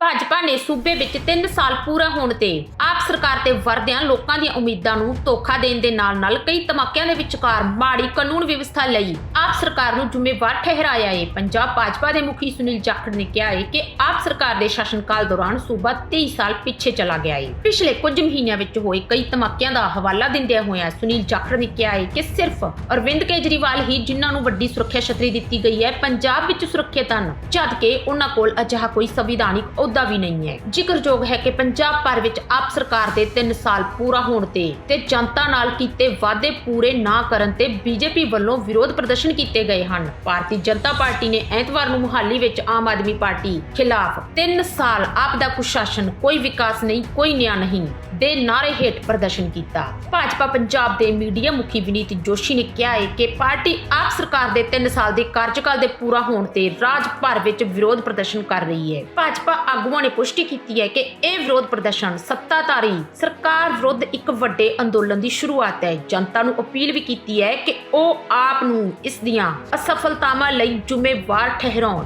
ਭਾਜਪਾ ਨੇ ਸੂਬੇ ਵਿੱਚ 3 ਸਾਲ ਪੂਰਾ ਹੋਣ ਤੇ ਆਪ ਸਰਕਾਰ ਤੇ ਵਰਦਿਆਂ ਲੋਕਾਂ ਦੀਆਂ ਉਮੀਦਾਂ ਨੂੰ ਧੋਖਾ ਦੇਣ ਦੇ ਨਾਲ-ਨਾਲ ਕਈ ਧਮਾਕਿਆਂ ਦੇ ਵਿਚਕਾਰ ਮਾੜੀ ਕਾਨੂੰਨ ਵਿਵਸਥਾ ਲਈ ਆਪ ਸਰਕਾਰ ਨੂੰ ਜ਼ਿੰਮੇਵਾਰ ਠਹਿਰਾਇਆ ਹੈ ਪੰਜਾਬ ਭਾਜਪਾ ਦੇ ਮੁਖੀ ਸੁਨੀਲ ਜਾਖੜ ਨੇ ਕਿਹਾ ਹੈ ਕਿ ਆਪ ਸਰਕਾਰ ਦੇ ਸ਼ਾਸਨਕਾਲ ਦੌਰਾਨ ਸੂਬਾ 23 ਸਾਲ ਪਿੱਛੇ ਚਲਾ ਗਿਆ ਹੈ ਪਿਛਲੇ ਕੁਝ ਮਹੀਨਿਆਂ ਵਿੱਚ ਹੋਏ ਕਈ ਧਮਾਕਿਆਂ ਦਾ ਹਵਾਲਾ ਦਿੰਦਿਆਂ ਹੋਇਆਂ ਸੁਨੀਲ ਜਾਖੜ ਨੇ ਕਿਹਾ ਹੈ ਕਿ ਸਿਰਫ ਅਰਵਿੰਦ ਕੇਜਰੀਵਾਲ ਹੀ ਜਿਨ੍ਹਾਂ ਨੂੰ ਵੱਡੀ ਸੁਰੱਖਿਆ ਛਤਰੀ ਦਿੱਤੀ ਗਈ ਹੈ, ਪੰਜਾਬ ਵਿੱਚ ਸੁਰੱਖਿਅਤ ਹਨ, ਜਦ ਕਿ ਉਹਨਾਂ ਕੋਲ ਅਜਿਹਾ ਕੋਈ ਸੰਵਿਧਾਨਿਕ ਅਹੁਦਾ ਵੀ ਨਹੀਂ ਹੈ। ਜ਼ਿਕਰਯੋਗ ਹੈ ਕਿ ਪੰਜਾਬ ਭਰ ਵਿੱਚ ਆਪ ਸਰਕਾਰ ਦੇ 3 ਸਾਲ ਪੂਰਾ ਹੋਣ ਤੇ ਤੇ ਜਨਤਾ ਨਾਲ ਕੀਤੇ ਵਾਅਦੇ ਪੂਰੇ ਨਾ ਕਰਨ ਤੇ ਬੀਜੇਪੀ ਵੱਲੋਂ ਵਿਰੋਧ ਪ੍ਰਦਰਸ਼ਨ ਕੀਤੇ ਗਏ ਹਨ। ਭਾਰਤੀ ਜਨਤਾ ਪਾਰਟੀ ਨੇ ਐਤਵਾਰ ਨੂੰ ਮੁਹਾਲੀ ਵਿੱਚ ਆਮ ਆਦਮੀ ਪਾਰਟੀ ਖਿਲਾਫ 3 ਸਾਲ ਆਪ ਦਾ ਕੁਸ਼ਾਸਨ, ਕੋਈ ਵਿਕਾਸ ਨਹੀਂ, ਕੋਈ ਨਿਆਂ ਨਹੀਂ ਦੇ ਨਾਰੇ ਹੇਠ ਪ੍ਰਦਰਸ਼ਨ ਕੀਤਾ। ਭਾਜਪਾ ਪੰਜਾਬ ਦੇ ਮੀਡੀਆ ਮੁਖੀ ਵਿਨੀਤ ਜੋਸ਼ੀ ਨੇ ਕਿਹਾ ਹੈ ਕਿ ਪਾਰਟੀ ਆਪ ਸਰਕਾਰ ਦੇ 3 ਸਾਲ ਦੇ ਕਾਰਜਕਾਲ ਦੇ ਪੂਰਾ ਹੋਣ ਤੇ ਰਾਜ ਭਰ ਵਿੱਚ ਵਿਰੋਧ ਪ੍ਰਦਰਸ਼ਨ ਕਰ ਰਹੀ ਹੈ। ਭਾਜਪਾ ਆਗੂਆਂ ਨੇ ਪੁਸ਼ਟੀ ਕੀਤੀ ਹੈ ਕਿ ਇਹ ਵਿਰੋਧ ਪ੍ਰਦਰਸ਼ਨ ਸੱਤਾਧਾਰੀ ਸਰਕਾਰ ਵਿਰੁੱਧ ਇੱਕ ਵੱਡੇ ਅੰਦੋਲਨ ਦੀ ਸ਼ੁਰੂਆਤ ਹੈ। ਜਨਤਾ ਨੂੰ ਅਪੀਲ ਵੀ ਕੀਤੀ ਹੈ ਕਿ ਉਹ ਆਪ ਨੂੰ ਇਸ ਦੀਆਂ ਅਸਫਲਤਾਵਾਂ ਲਈ ਜ਼ਿੰਮੇਵਾਰ ਠਹਿਰਾਉਣ।